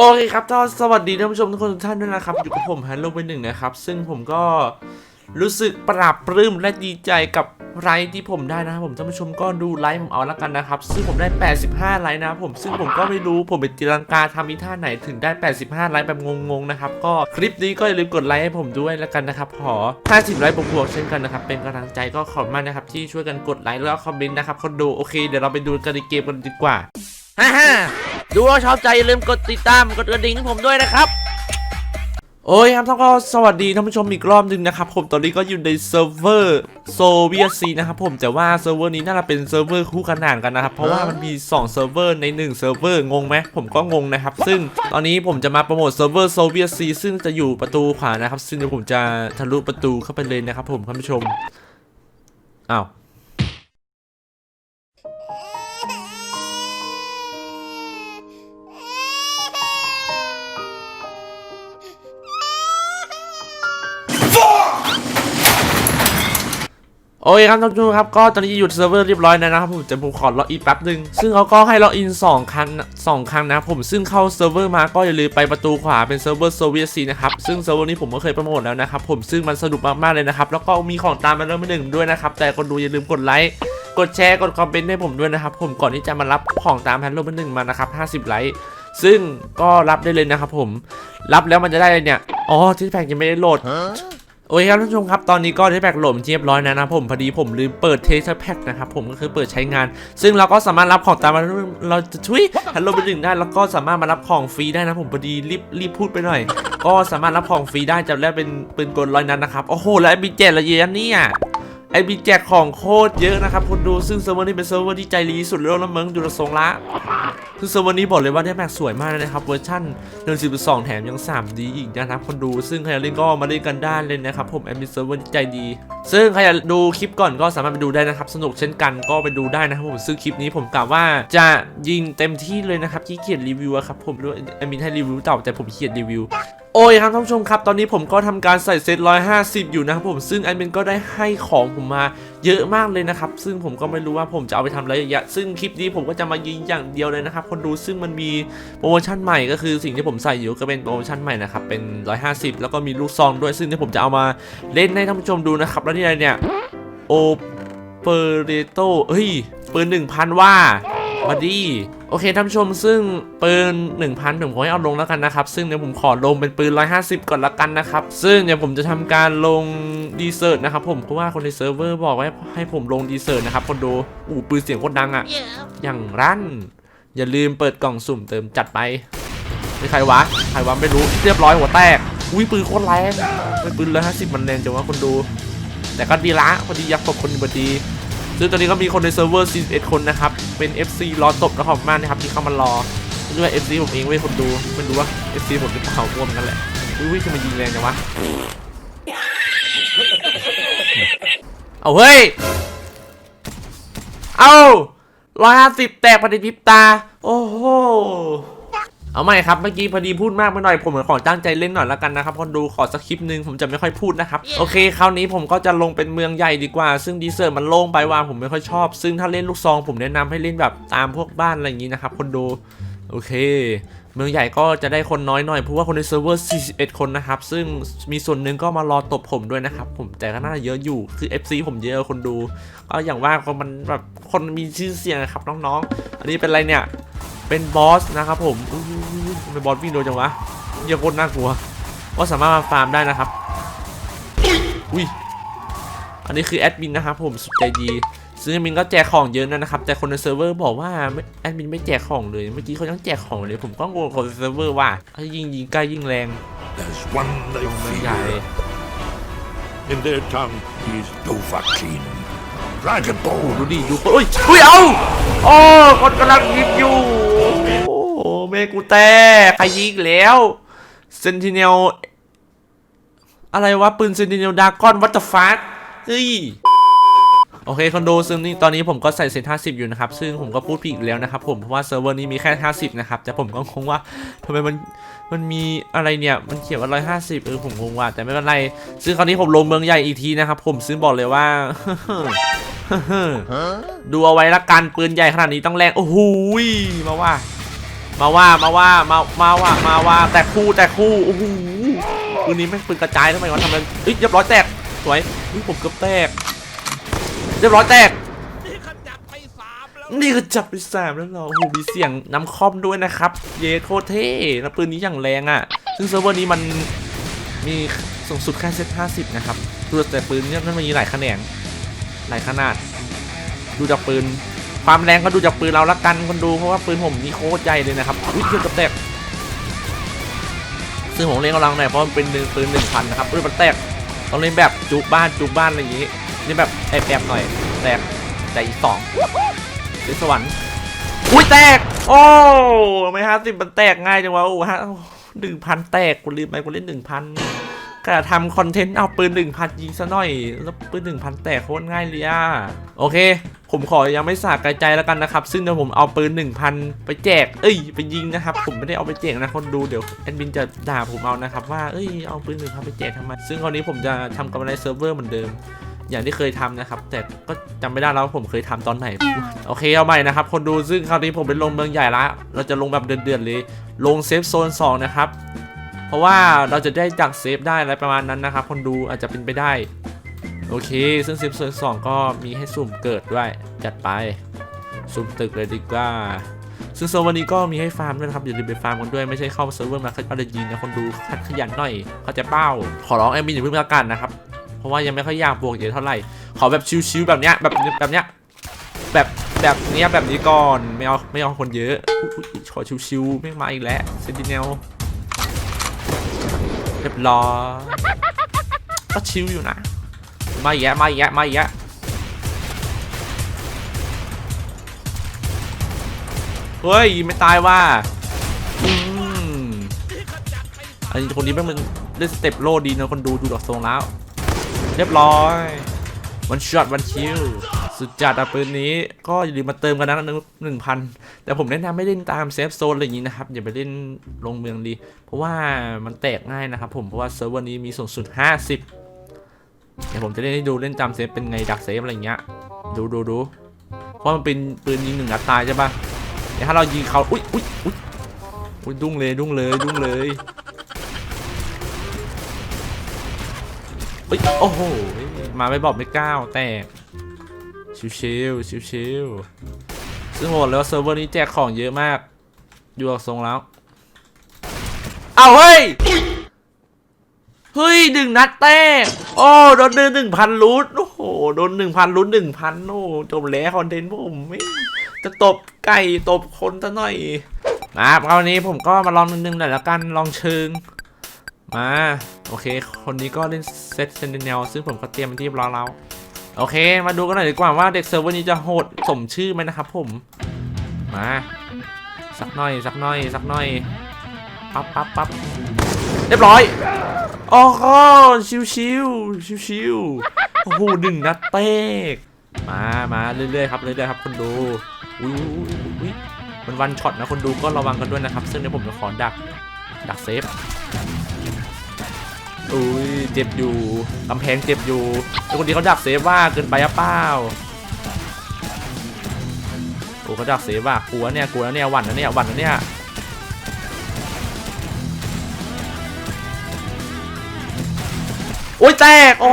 โอเคครับก็สวัสดีท่านผู้ชมทุกคนทุกท่านด้วยนะครับ อยู่กับผมฮันโลไปหนึ่งนะครับ ซึ่งผมก็รู้สึกปราบปลื้มและดีใจกับไลค์ที่ผมได้นะครับผมท่านผู้ชมก็ดูไลค์ผมเอาละกันนะครับ ซึ่งผมได้ 85 ไลค์นะครับผมซึ่งผมก็ไม่รู้ผมไปตีลังกาทำอีท่าไหนถึงได้ 85 ไลค์แบบงงๆนะครับก็คลิปนี้ก็อย่าลืมกดไลค์ให้ผมด้วยละกันนะครับขอ 50 ไลค์บวกๆเช่นกันนะครับเป็นกำลังใจก็ขอบมากนะครับที่ช่วยกันกดไลค์แล้วคอมเมนต์นะครับคนดูโอเคเดี๋ยวเราไปดูกันในเกมกันดีกว่าฮ่าฮ่า ดูว่าชอบใจอย่าลืมกดติดตามกดกระดิ่งให้ผมด้วยนะครับโอ้ยครับท่านก็สวัสดีท่านผู้ชมอีกรอบหนึ่งนะครับผมตอนนี้ก็อยู่ในเซิร์ฟเวอร์โซเวียตซีนะครับผมแต่ว่าเซิร์ฟเวอร์นี้น่าจะเป็นเซิร์ฟเวอร์คู่ขนานกันนะครับเพราะว่ามันมี2เซิร์ฟเวอร์ใน1เซิร์ฟเวอร์งงไหมผมก็งงนะครับซึ่งตอนนี้ผมจะมาโปรโมทเซิร์ฟเวอร์โซเวียตซีซึ่งจะอยู่ประตูขวานะครับซึ่งเดี๋ยวผมจะทะลุประตูเข้าไปเลยนะครับผมท่านผู้ชมอ้าว โอเคครับท่านผู้ชมครับก็ตอนนี้หยุดเซิร์ฟเวอร์เรียบร้อยแล้วนะครับผมจะผมขอล็อกอินแป๊บหนึ่งซึ่งเขาก็ให้ล็อกอิน2ครั้งสองครั้งนะผมซึ่งเข้าเซิร์ฟเวอร์มาก็อย่าลืมไปประตูขวาเป็นเซิร์ฟเวอร์โซเวียตซีนะครับซึ่งเซิร์ฟเวอร์นี้ผมก็เคยโปรโมทแล้วนะครับผมซึ่งมันสนุกมากๆเลยนะครับแล้วก็มีของตามมาเริ่มหนึ่งด้วยนะครับแต่คนดูอย่าลืมกดไลค์กดแชร์กดคอมเมนต์ให้ผมด้วยนะครับผมก่อนที่จะมารับของตามแฮนด์ลหนึ่งมานะครับ50ไลค์ซึ่งก็รับได้เลยนะครับผมรับแล้วมันจะได้อะไรเนี่ยอ๋อที่แพ็กยังไม่ได้โหลด โอเคครับท่านผู้ชมครับ ตอนนี้ก็ได้แพ็กหลดเรียบร้อยแล้วนะผมพอดีผมลืมเปิดเทสแพ็กนะครับผมก็คือเปิดใช้งาน ซึ่งเราก็สามารถรับของตามมาเราจะช่วยฮัลโหลไปถึงได้แล้วก็สามารถมารับของฟรีได้นะผมพอดีรีบรีบพูดไปหน่อย ก็สามารถรับของฟรีได้จะแลกเป็นปืนกลร้อยนัดนะครับโอ้โหแล้วไอ้บีเจ็ดละเอียดเนี่ยไอ้บีแจกของโคตรเยอะนะครับคนดูซึ่งเซิร์ฟเวอร์นี้เป็นเซิร์ฟเวอร์ที่ใจดีสุดโลกแล้วมึงดูละทรงละ คือเซิร์ฟเวอร์นี้บอกเลยว่าได้แม็กสวยมากเลยนะครับเวอร์ชัน1.2 แถมยัง 3D อีกนะครับคนดูซึ่งใครอยากเล่นก็มาเล่นกันได้เลยนะครับผมแอดมินเซิร์ฟเวอร์ใจดี ซึ่งใครอยากดูคลิปก่อนก็สามารถไปดูได้นะครับสนุกเช่นกันก็ไปดูได้นะครับผมซึ่งคลิปนี้ผมกล่าวว่าจะยิงเต็มที่เลยนะครับขี้เกียจรีวิวครับผมด้วยแอดมินให้รีวิวเต่าแต่ผมขี้เกียจรีวิว โอ้ยครับท่านผู้ชมครับ ตอนนี้ผมก็ทำการใส่เซต150 อยู่นะครับผมซึ่งแอดมินก็ได้ให้ของผมมาเยอะมากเลยนะครับ ซึ่งผมก็ไม่รู้ว่าผมจะเอาไปทำอะไรเยอะซึ่งคลิปนี้ผมก็จะมายิงอย่างเดียวเลยนะครับคนดูซึ่งมันมีโปรโมชั่นใหม่ก็คือสิ่งที่ผมใส่อยู่ก็เป็นโปรโมชั่นใหม่นะครับเป็น 150 แล้วก็มีลูกซองด้วยซึ่งที่ผมจะเอามาเล่นให้ท่านผู้ชมดูนะครับแล้วนี่อะไรเนี่ยโอเปเรโตเฮ้ยปืน1,000ว่ามาดี โอเคท่านผู้ชมซึ่งปืน 1,000ผมขอให้เอาลงแล้วกันนะครับ ซึ่งเดี๋ยวผมขอลงเป็นปืน 150 ก่อนละกันนะครับ ซึ่งเดี๋ยวผมจะทำการลงดีเซอร์นะครับผมเพราะว่าคนในเซิร์ฟเวอร์บอกไว้ให้ผมลงดีเซอร์นะครับคนดูอู้ปืนเสียงโคตรดังอะ่ะ อย่างรั่นอย่าลืมเปิดกล่องสุ่มเติมจัดไปไม่ใครวะใครวะไม่รู้เรียบร้อยหัวแตกอุ้ยปืนโคตรแรงปืนร้อยห้าสิบมันแรงจังวะคนดู แต่ก็ดีละพอดียักษ์ตบคนพอดี ซึ่งตอนนี้ก็มีคนในเซิร์ฟเวอร์41คนนะครับ เป็น FC รอตบและขอบคุณมากนะครับที่เข้ามารอด้วย FC ผมเองเว้ยคนดูไม่รู้ว่า FC ผมหรือเปล่าร่วมกันแหละอุ้ยอุ้ยทำไมยิงแรงจังวะ เอาเฮ้ย เอาร้อยห้าสิบแตกปฏิพริบตา โอ้โห เอาใหม่ครับเมื่อกี้พอดีพูดมากไปหน่อยผมขอตั้งใจเล่นหน่อยแล้วกันนะครับคนดูขอสักคลิปหนึ่งผมจะไม่ค่อยพูดนะครับ โอเคคราวนี้ผมก็จะลงเป็นเมืองใหญ่ดีกว่า ซึ่งดีเซอร์มันโล่งไปว่าผมไม่ค่อยชอบ ซึ่งถ้าเล่นลูกซอง ผมแนะนำให้เล่นแบบตามพวกบ้านอะไรอย่างนี้นะครับคนดูโอเค เมืองใหญ่ก็จะได้คนน้อยหน่อยเพราะว่าคนในเซิร์ฟเวอร์ 41 คนนะครับ ซึ่งมีส่วนหนึ่งก็มารอตบผมด้วยนะครับ ผมแต่ก็น่าจะเยอะอยู่คือ FC ผมเยอะคนดู ก็อย่างว่าคนมันแบบคนมีชื่อเสียงอะครับน้องๆ อันนี้เป็นอะไรเนี่ย เป็นบอสนะครับผมอุ้ยทำไม บอสวิ่งเร็วจังวะเหี้ยังโคตรน่ากลัวก็สามารถมาฟาร์มได้นะครับอุ้ยอันนี้คือแอดมินนะครับผมสุดใจดีซึ่งแอดมินก็แจกของเยอะนะครับ แต่คนในเซิร์ฟเวอร์บอกว่าไม่แอดมินไม่แจกของเลย เมื่อกี้เขายังแจกของเลย ผมก็งงคนในเซิร์ฟเวอร์ว่าถ้ายิ่งยิงใกล้ยิ่งแรง There's one they เมืองใหญ่ fear. In their tongue, he's Dovahkiin. Dragon ดู Ball. ดิดูอุ้ยอุ้ยเอาโอ้คนกำลังยิงอยู่ โอ้โหเมกูแต่ใครยิงแล้วเซนติเนลอะไรวะปืนเซนติเนลดากอนวัตฟาสเฮ้ยโอเคคอนโดซึ่งนี่ตอนนี้ผมก็ใส่เซต50อยู่นะครับ ซึ่งผมก็พูดผิดอีกแล้วนะครับ ผมเพราะว่าเซิร์ฟเวอร์นี้มีแค่50นะครับ แต่ผมก็งงว่าทำไมมันมันมีอะไรเนี่ย มันเขียนว่า150เออผมงงว่า แต่ไม่เป็นไร ซึ่งคราวนี้ผมลงเมืองใหญ่อีกทีนะครับผมซึ่งบอกเลยว่าดูเอาไว้ละกันปืนใหญ่ขนาดนี้ต้องแรงโอ้โหมาว่า มาว่ามาว่ามามาว่ามาว่าแตกคู่แตกคู่โอ้โหปืนนี้ไม่ปืนกระจายทำไมวะทำไมเอ้ยเรียบร้อยแตกสวยอุ๊ยผมเกือบแตก เรียบร้อยแตกนี่ขจัดไปสามแล้วนี่ก็จับไปสามแล้วเรอโอ้โหมีเสียงน้ำคอมด้วยนะครับ เยโคเท่แล้วปืนนี้อย่างแรงอะ ซึ่งเซิร์ฟเวอร์นี้มันมีสูงสุดแค่เซต50นะครับดูแต่ปืนเนี่ยมันมีหลายแขนงหลายขนาด ดูจากปืน ความแรงก็ดูจากปืนเราละกันคนดูเพราะว่าปืนผมนี่โคตรใหญ่เลยนะครับอุ้ยเกือบแตกซึ่งผมเล่นกำลังหน่อยเพราะมันเป็นปืนหนึ่งพันนะครับอุ้ยมันแตกต้องเล่นแบบจุกบ้านจุกบ้านอะไรอย่างงี้นี่แบบแอบๆหน่อยแตกแต่อีกสองเป็นสวรรค์อุ้ยแตก โอ้ไม่ห้าสิบมันแตกง่ายจังวะโอ้ฮะหนึ่งพันแตกกูลืมไปกูเล่นหนึ่งพัน ก็ทำคอนเทนต์เอาปืนหนึ่งพันยิงซะหน่อย แล้วปืนหนึ่งพันแตกโคตรง่ายเลยอะโอเค ผมขอยังไม่สาดกระใจแล้วกันนะครับ ซึ่งเดี๋ยวผมเอาปืนหนึ่งพันไปแจก เอ้ยไปยิงนะครับ ผมไม่ได้เอาไปแจกนะคนดูเดี๋ยวแอดมินจะด่าผมเอานะครับว่าเอ้ยเอาปืนหนึ่งพันไปแจกทำไมซึ่งคราวนี้ผมจะทำกำไรเซิร์ฟเวอร์เหมือนเดิมอย่างที่เคยทำนะครับ แต่ก็จำไม่ได้แล้วว่าผมเคยทำตอนไหน โอเคเอาใหม่นะครับ คนดูซึ่งคราวนี้ผมเป็นลงเมืองใหญ่ละ เราจะลงแบบเดือดๆเลย ลงเซฟโซน2นะครับ เพราะว่าเราจะได้จากเซฟได้อะไรประมาณนั้นนะครับ คนดูอาจจะเป็นไปได้ โอเค ซึ่งเซฟโซน2ก็มีให้สุ่มเกิดด้วย จัดไป สุ่มตึกเลยดีกว่า ซึ่งเซิร์ฟเวอร์นี้ก็มีให้ฟาร์มด้วยครับ อย่าลืมไปฟาร์มกันด้วย ไม่ใช่เข้าเซิร์ฟเวอร์มาเอาแต่ยิงนะคนดูขัดขยันหน่อย เขาจะเป้า ขอร้องแอดมินอย่าเพิ่งประกันนะครับ เพราะว่ายังไม่ค่อยอยากบวกเยอะเท่าไหร่ ขอแบบชิวๆแบบเนี้ย แบบแบบเนี้ย แบบแบบเนี้ยแบบนี้ก่อน ไม่เอาไม่เอาคนเยอะขอชิวๆไม่มาอีกแล้วเซนติเนล เรียบร้อยก็ชิวอยู่นะ มาอีกแยะมาอีกแยะมาอีกแยะเฮ้ยไม่ตายว่ะอืมอันนี้คนนี้แม่งมันเล่นสเต็ปโลดีนะคนดูดูดอกทรงแล้ว เรียบร้อย วันช็อตวันคิว สุดจัดอะปืนนี้ก็อย่าลืมมาเติมกันนะหนึ่งพันแต่ผมแนะนำไม่เล่นตามเซฟโซนอะไรอย่างนี้นะครับอย่าไปเล่นลงเมืองดี เพราะว่ามันแตกง่ายนะครับผมเพราะว่าเซิร์ฟเวอร์นี้มีสูงสุด 50เดี๋ยวผมจะเล่นให้ดูเล่นตามเซฟเป็นไงดักเซฟอะไรอย่างเงี้ยดูดูดูเพราะมันเป็นปืนยิงหนึ่งนัดตายใช่ปะเดี๋ยวถ้าเรายิงเขาอุ้ยอุ้ยอุ้ยอุ้ยดุ้งเลยดุ้งเลยดุ้งเลยเฮ้ยโอ้โหมาไม่บอกไม่ก้าวแตก ชิวๆชิวๆซึ่งโหดแล้วเซิร์ฟเวอร์นี้แจกของเยอะมากอยู่กับทรงแล้ว เอาเฮ้ย เฮ้ยหนึ่งนัดแตก โอ้โดนหนึ่งหนึ่งพันรูทโอ้โหโดนหนึ่งพันรูทหนึ่งพันโอ้จบแล้วคอนเทนต์ผมไม่จะตบไก่ตบคนซะหน่อยมาคราวนี้ผมก็มาลองหนึ่งๆหน่อยละกันลองเชิงมา โอเค คนนี้ก็เล่นเซตเซนติเนลซึ่งผมก็เตรียมไว้ที่รอแล้ว โอเค มาดูกันหน่อยดีกว่าว่าเด็กเซิร์ฟเวอร์นี้จะโหดสมชื่อไหมนะครับผม มาสักหน่อยสักหน่อยสักหน่อยปั๊บปั๊บปั๊บเรียบร้อยโอ้โหชิวชิวชิวชิวโอ้โหหนึ่งนัดเตกมามาเรื่อยๆครับเรื่อยๆครับคนดูอุ้ยอุ้ยอุ้ยอุ้ยมันวันช็อตนะคนดูก็ระวังกันด้วยนะครับ ซึ่งเดี๋ยวผมจะขอดักดักเซฟอุ้ยเจ็บอยู่กำแพงเจ็บอยู่ แล้คนนี้เขาดักเซฟว่าเกินไปอะเปล่าโอ้เขาดักเซฟว่ากลัวเนี่ยกลัวแล้วเนี่ยหวั่นแล้วเนี่ยหวั่นแล้วเนี่ยโอ้ยแตกโอ้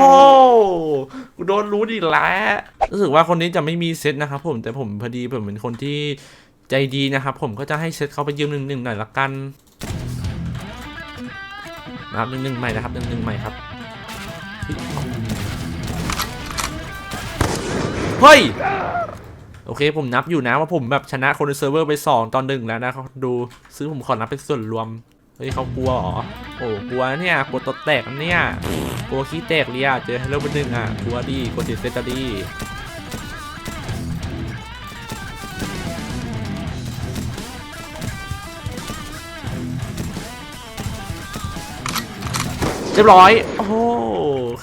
กูโดนรู้อีแล้วรู้สึกว่าคนนี้จะไม่มีเซตนะครับผมแต่ผมพอดีผมเป็นคนที่ใจดีนะครับผมก็จะให้เซตเขาไปยืมหนึ่งหนึ่งหน่อยละกันนะครับหนึ่งหนึ่งใหม่นะครับหนึ่งหนึ่งใหม่ครับ เฮ้ย โอเคผมนับอยู่นะว่าผมแบบชนะคนในเซิร์ฟเวอร์ไปสองตอนหนึ่งแล้วนะครับดูซื้อผมขอนับเป็นส่วนรวม เฮ้ยเขากลัวเหรอ โอ้กลัวเนี่ยกลัวตดแตกเนี่ยกลัวขี้แตกเลยอะเจอฮัลโหลเป็นหนึ่งอะกลัวดีกลัวติดเซตดีเรียบร้อย โอ้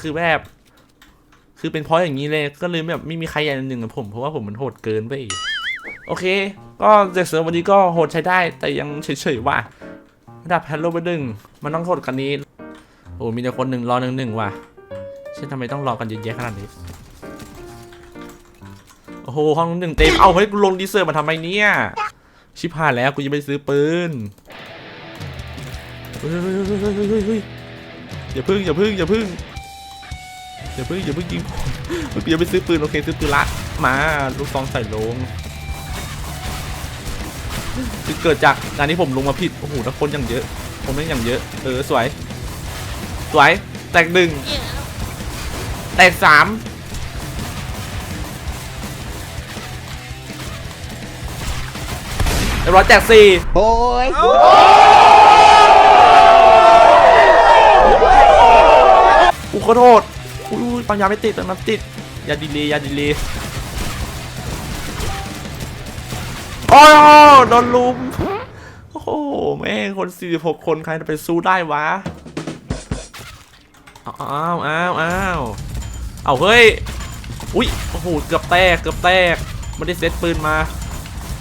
คือแบบ คือเป็นเพราะอย่างนี้เลยก็เลยแบบไม่มีใครอย่างหนึ่งกับผมเพราะว่าผมมันโหดเกินไปโอเค ก็เด็กเซิร์ฟวันนี้ก็โหดใช้ได้แต่ยังเฉยๆว่ะระดับแพลโลไปหนึ่งมันต้องโหดกันนี้โอ้มีแต่คนหนึ่งรอหนึ่งหนึ่งว่ะเช่นทำไมต้องรอกันเยอะแยะขนาดนี้โอ้โหห้องหนึ่งเต็มเอาเฮ้ยกูลงดีเซอร์มาทำไมเนี่ยชิบหายแล้วกูยังไม่ซื้อปืนเฮ้ยเฮ้ยเฮ้ยเฮ้ยอย่าพึ่งอย่าพึ่งอย่าพึ่ง อย่าพึ่งอย่าพึ่งยิงผมเมื่อกี้ยังไม่ซื้อปืนโอเคซื้อปืนละมาลูกซองใส่ลงคือเกิดจากการที่ผมลงมาผิดโอ้โหแล้วคนอย่างเยอะ ผมแม่งอย่างเยอะ เออสวย สวย แตกหนึ่งแตกสามเรียบร้อยแตกสี่โอ้ยกูขอโทษ อุ้ยปัญญาไม่ติดแต่น้ำติดอย่าดีเลยอย่าดีเลยโอ้ยโดนลุม โอ้โห แม่งคน 46 คนใครจะไปสู้ได้วะ อ้าวอ้าวอ้าวเอาเฮ้ย อุ้ย โอ้โห เกือบแตก เกือบแตก ไม่ได้เซตปืนมา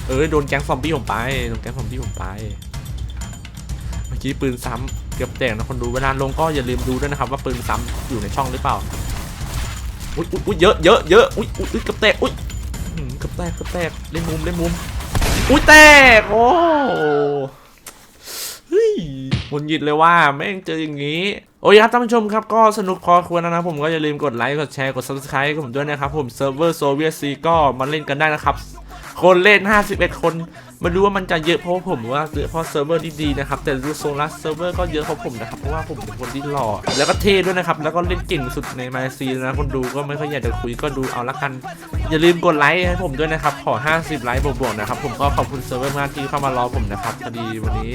เออโดนแก๊งซอมบี้ผมไป โดนแก๊งซอมบี้ผมไป เมื่อกี้ปืนซ้ำ กือบแตกนะคนดูเวลาลงก็อย่าลืมดูด้วยนะครับ ว่าปืนซ้ำอยู่ในช่องหรือเปล่าอุ้ยอุ้ยเยอะเยอะเยอะอุ้ยอุ้ยเกือบแตกอุ้ยเกือบแตกเกือบแตกเล่นมุมเล่นมุมอุ้ยแตกโอ้เฮ้ยหงุดหงิดเลยว่าแม่งเจออย่างนี้โอ้ยครับท่านผู้ชมครับก็สนุกพอควรนะนะผมก็อย่าลืมกดไลค์กดแชร์กด subscribe ให้ผมด้วยนะครับผมเซิร์ฟเวอร์โซเวียตซีก็มาเล่นกันได้นะครับ คนเล่น 51 คนมาดูว่ามันจะเยอะเพราะผมว่าเยอะเพราะเซิร์ฟเวอร์ดีๆนะครับ แต่ดูโซลัสเซิร์ฟเวอร์ก็เยอะเพราะผมนะครับ เพราะว่าผมเป็นคนที่หล่อ แล้วก็เท่ด้วยนะครับ แล้วก็เล่นเก่งสุดในมาเลเซียนะคนดูก็ไม่ค่อยอยากจะคุยก็ดูเอาละกัน อย่าลืมกดไลค์ให้ผมด้วยนะครับ ขอ 50 ไลค์บวกๆนะครับ ผมก็ขอบคุณเซิร์ฟเวอร์มากที่เข้ามารอผมนะครับพอดีวันนี้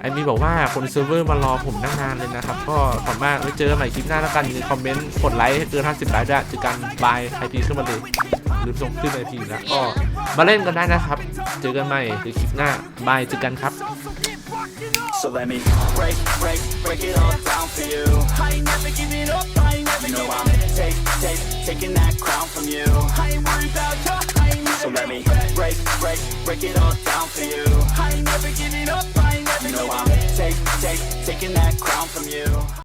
ไอมีบอกว่าคนเซิร์ฟเวอร์มารอผมตั้งนานเลยนะครับ ก็ขอบมากไว้เจอกันใหม่คลิปหน้าแล้วกันอย่าลืมคอมเมนต์กดไลค์ให้เกิน50 ไลค์ด้วยเจอกันบายใครทีขึ้นมาเลย ลืมส่งขึ้นไปทีแล้วก็มาเล่นกันได้นะครับ เจอกันใหม่ในคลิปหน้าบายเจอกันครับ So let me break, break, break it all down for you. I ain't never giving up, I ain't never you know I'm take, take, taking that crown from you. I ain't worried about you, I ain't So let me break, break, break it all down for you. I ain't never giving up, I ain't never you know I'm take, take, taking that crown from you.